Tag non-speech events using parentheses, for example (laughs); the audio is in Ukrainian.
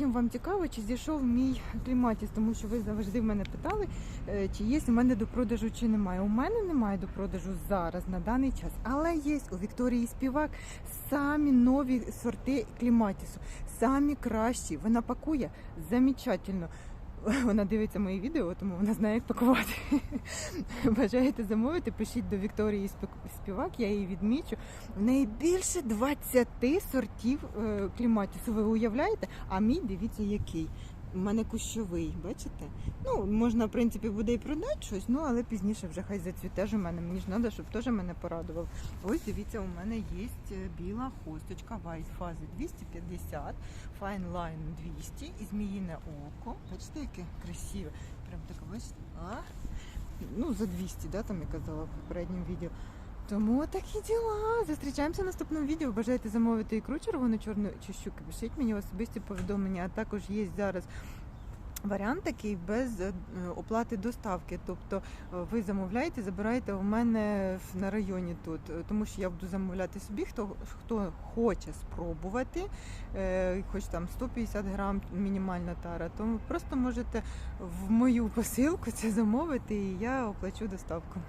всім вам цікаво, чи зійшов мій кліматіс, тому що ви завжди в мене питали, е, чи є у мене до продажу, чи немає. У мене немає до продажу зараз на даний час, але є у Вікторії Співак самі нові сорти кліматісу, самі кращі. Вона пакує замечательно. (laughs) Вона дивиться мої відео, тому вона знає, як пакувати. (laughs) Бажаєте замовити, пишіть до Вікторії Спі- Співак, я її відмічу. В неї більше 20 сортів е, кліматісу. Ви уявляєте? А мій дивіться який. У мене кущовий, бачите? Ну, можна, в принципі, буде і продати щось, ну але пізніше вже хай зацвіте ж у мене. Мені ж треба, щоб теж мене порадував. Ось дивіться, у мене є біла хосточка White фази 250, Fine Line 200 і зміїне око. Бачите, яке красиве. Прям таке, бачите? А? Ну, за 200, да, там я казала в попередньому відео. Тому такі діла. Зустрічаємося в наступному відео. Бажаєте замовити ікру червону чорну чи щуки? Пишіть мені особисті повідомлення, а також є зараз. Варіант такий без е, оплати доставки. Тобто е, ви замовляєте, забираєте у мене на районі тут, Е, тому що я буду замовляти собі, хто, хто хоче спробувати, хоч там 150 грам мінімальна тара, то просто можете в мою посилку це замовити і я оплачу доставку.